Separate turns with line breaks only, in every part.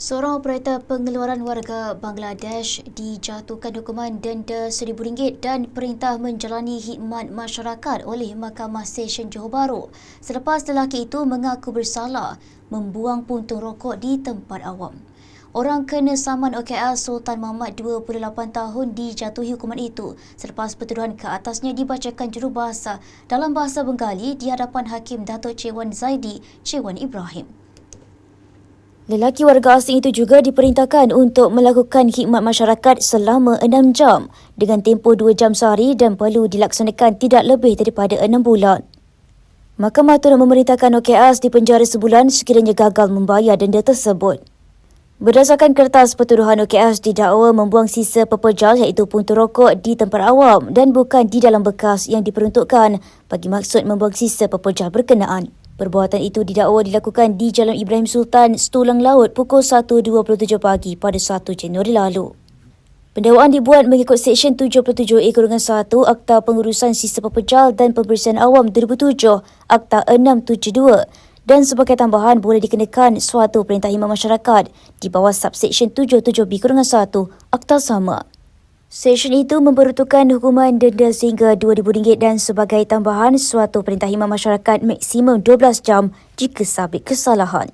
Seorang operator pengeluaran warga Bangladesh dijatuhkan hukuman denda RM1,000 dan perintah menjalani khidmat masyarakat oleh Mahkamah Session Johor Bahru selepas lelaki itu mengaku bersalah membuang puntung rokok di tempat awam. Orang kena saman OKL Sultan Muhammad 28 tahun dijatuhi hukuman itu selepas pertuduhan ke atasnya dibacakan jurubahasa dalam bahasa Bengali di hadapan Hakim Datuk Cewan Zaidi Cewan Ibrahim. Lelaki warga asing itu juga diperintahkan untuk melakukan khidmat masyarakat selama 6 jam dengan tempoh 2 jam sehari dan perlu dilaksanakan tidak lebih daripada 6 bulan. Mahkamah turut memerintahkan OKS di penjara sebulan sekiranya gagal membayar denda tersebut. Berdasarkan kertas pertuduhan OKS didakwa membuang sisa pepejal iaitu puntung rokok di tempat awam dan bukan di dalam bekas yang diperuntukkan bagi maksud membuang sisa pepejal berkenaan. Perbuatan itu didakwa dilakukan di Jalan Ibrahim Sultan, Setulang Laut pukul 1.27 pagi pada 1 Januari lalu. Pendakwaan dibuat mengikut Seksyen 77A Kurungan 1 Akta Pengurusan Sisa Pepejal dan Pembersihan Awam 2007 Akta 672 dan sebagai tambahan boleh dikenakan suatu perintah khidmat masyarakat di bawah subsection 77B kurungan 1 Akta sama. Seksyen itu memperuntukkan hukuman denda sehingga RM2,000 dan sebagai tambahan suatu perintah khidmat masyarakat maksimum 12 jam jika sabit kesalahan.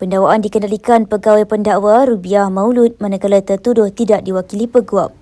Pendakwaan dikendalikan pegawai pendakwa Rubiah Maulud manakala tertuduh tidak diwakili peguam.